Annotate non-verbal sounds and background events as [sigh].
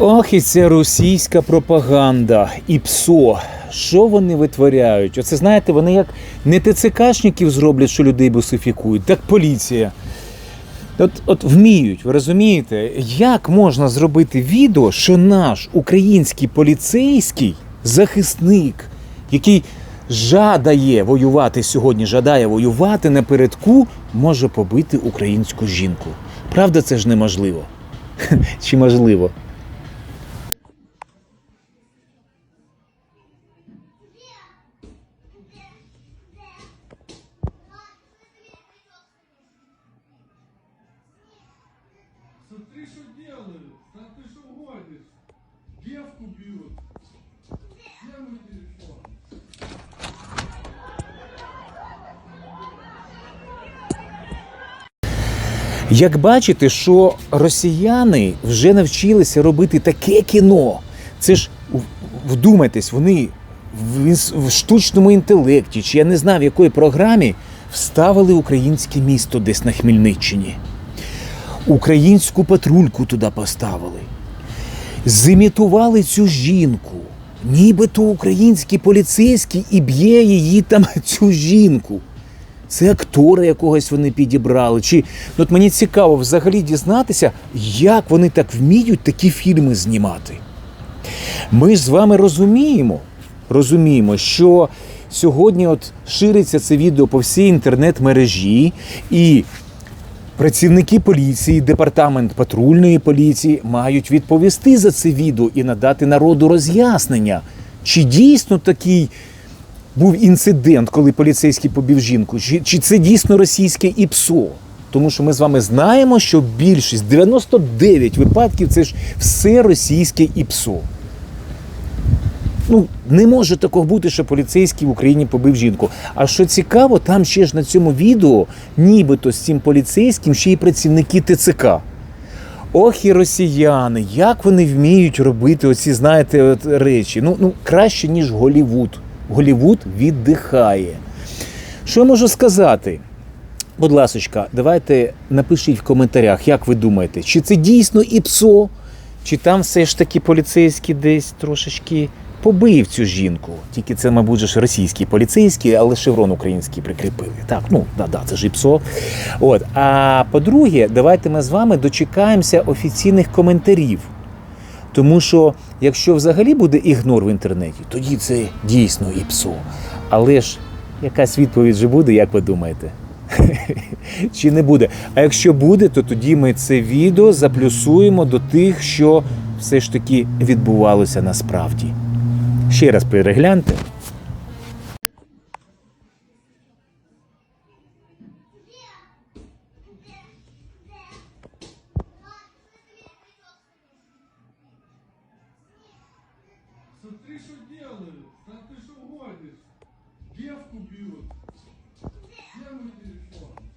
Ох, і ця російська пропаганда і ПСО. Що вони витворяють? Оце знаєте, вони як не ТЦКшників зроблять, що людей бусифікують, так поліція. От, от вміють, ви розумієте, як можна зробити відео, що наш український поліцейський захисник, який жадає воювати сьогодні, жадає воювати напередку, може побити українську жінку. Правда, це ж неможливо. [laughs] Чи можливо? Смотри, что делают. Да ты что гонишь? Девку бьют. Где мой телефон? Як бачите, що росіяни вже навчилися робити таке кіно. Це ж вдумайтесь, вони в, штучному інтелекті, чи я не знаю в якої програмі, вставили українське місто десь на Хмельниччині. Українську патрульку туди поставили. Зімітували цю жінку. Нібито український поліцейський і б'є її там [laughs] цю жінку. Це актора якогось вони підібрали. Чи ну, от мені цікаво взагалі дізнатися, як вони так вміють такі фільми знімати. Ми з вами розуміємо, розуміємо, що сьогодні от шириться це відео по всій інтернет-мережі, і працівники поліції, департамент патрульної поліції мають відповісти за це відео і надати народу роз'яснення, чи дійсно такий був інцидент, коли поліцейський побив жінку, чи, чи це дійсно російське ІПСО? Тому що ми з вами знаємо, що більшість 99 випадків це ж все російське ІПСО. Ну, не може такого бути, що поліцейський в Україні побив жінку. А що цікаво, там ще ж на цьому відео, нібито з цим поліцейським ще й працівники ТЦК. Ох і росіяни, як вони вміють робити оці, знаєте, от речі. Ну, ну краще, ніж Голівуд. Голівуд віддихає. Що я можу сказати? Будь ласочка, давайте напишіть в коментарях, як ви думаєте, чи це дійсно ІПСО, чи там все ж таки поліцейський десь трошечки побив цю жінку. Тільки це, мабуть, ж російський поліцейський, але шеврон український прикріпили. Так, ну да, да, це ж ІПСО. От. А по-друге, давайте ми з вами дочекаємося офіційних коментарів. Тому що якщо взагалі буде ігнор в інтернеті, тоді це дійсно ІПСО. Але ж якась відповідь же буде, як ви думаєте? [laughs] Чи не буде? А якщо буде, то тоді ми це відео заплюсуємо до тих, що все ж таки відбувалося насправді. Ще раз перегляньте. Смотри, что делают. Да ты что? Девку бьют. Где мой телефон?